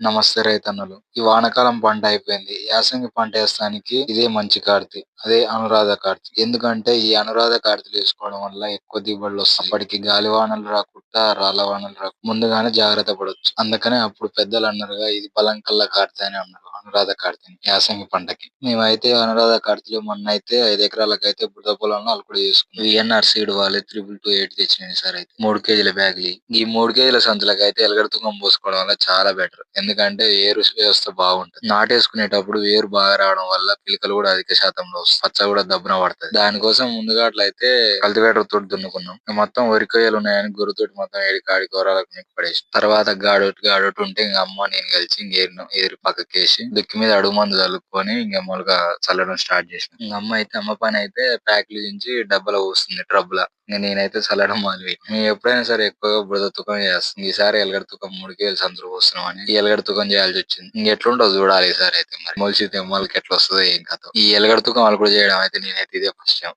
నమస్తే రైతన్నలు. ఈ వానాకాలం పంట అయిపోయింది. యాసంగి పంట వేస్తానికి ఇదే మంచి కార్తీ అదే అనురాధ కార్తీ. ఎందుకంటే ఈ అనురాధ కార్తీలు వేసుకోవడం వల్ల ఎక్కువ దిగుబడులు వస్తాయి. అప్పటికి గాలి వానలు రాకుండా రాళ్ళ వానలు రాకుండా ముందుగానే జాగ్రత్త పడవచ్చు అందుకనే అప్పుడు పెద్దలు అన్నారుగా ఇది బలం కల్లా కార్తీ అని అన్నారు అనురాధ కార్తీని యాసంగి పంటకి. మేమైతే అనురాధ కార్తీలో మొన్న అయితే ఐదు ఎకరాలకు అయితే బురద పొలంలో అలకుడు చేసుకున్నాం. విఎన్ఆర్ సీడ్ వాళ్ళు త్రిబుల్ టూ ఎయిట్ తెచ్చినాయి సార్ అయితే. మూడు కేజీల బ్యాగులు. ఈ మూడు కేజీల సంచులకు అయితే ఎలగడ పోసుకోవడం వల్ల చాలా బెటర్. ఎందుకంటే ఏరు వ్యవస్థ బాగుంటుంది. నాటేసుకునేటప్పుడు వేరు బాగా రావడం వల్ల పిలకలు కూడా అధిక శాతంలో పచ్చ కూడా దబ్బున పడుతుంది దానికోసం ముందుగా అట్లయితే కల్టివేటర్ తోటి దున్నుకున్నాం. మొత్తం వరికొయ్యలు ఉన్నాయని గురుతోటి మొత్తం ఏడి కాడి కూరలకు నీకు పడేసి. తర్వాత గాడోటి గాడోటి ఉంటే ఇంక అమ్మ నేను కలిసి ఇంకేరిన ఎదురు పక్కకేసి దుక్కి మీద అడుగు మందు చల్లుకొని ఇంక మామూలుగా చల్లడం స్టార్ట్ చేసిన. ఇంక అమ్మ అయితే అమ్మ పని అయితే ప్యాక్లు దించి డబ్బలో పోస్తుంది ట్రబ్బుల ఇంకా నేనైతే చల్లడం మొదలు మేము ఎప్పుడైనా సరే ఎక్కువగా బురద తుకం చేస్తాం ఈసారి ఎలగడ తుకం మూడు కేజీలు పోస్తున్నాం అని ఈ ఎలగడ తుకం చేయాల్సి వచ్చింది. ఇంక ఎట్లుంటో చూడాలి ఈసారి అయితే మరి. మొలిసి తెమ్మలకి ఎట్లా వస్తుందో ఏం కథ. ఈ ఎలగడ తుకం వాళ్ళు కూడా చేయడం అయితే నేనైతే ఇదే ఫస్ట్ టైం.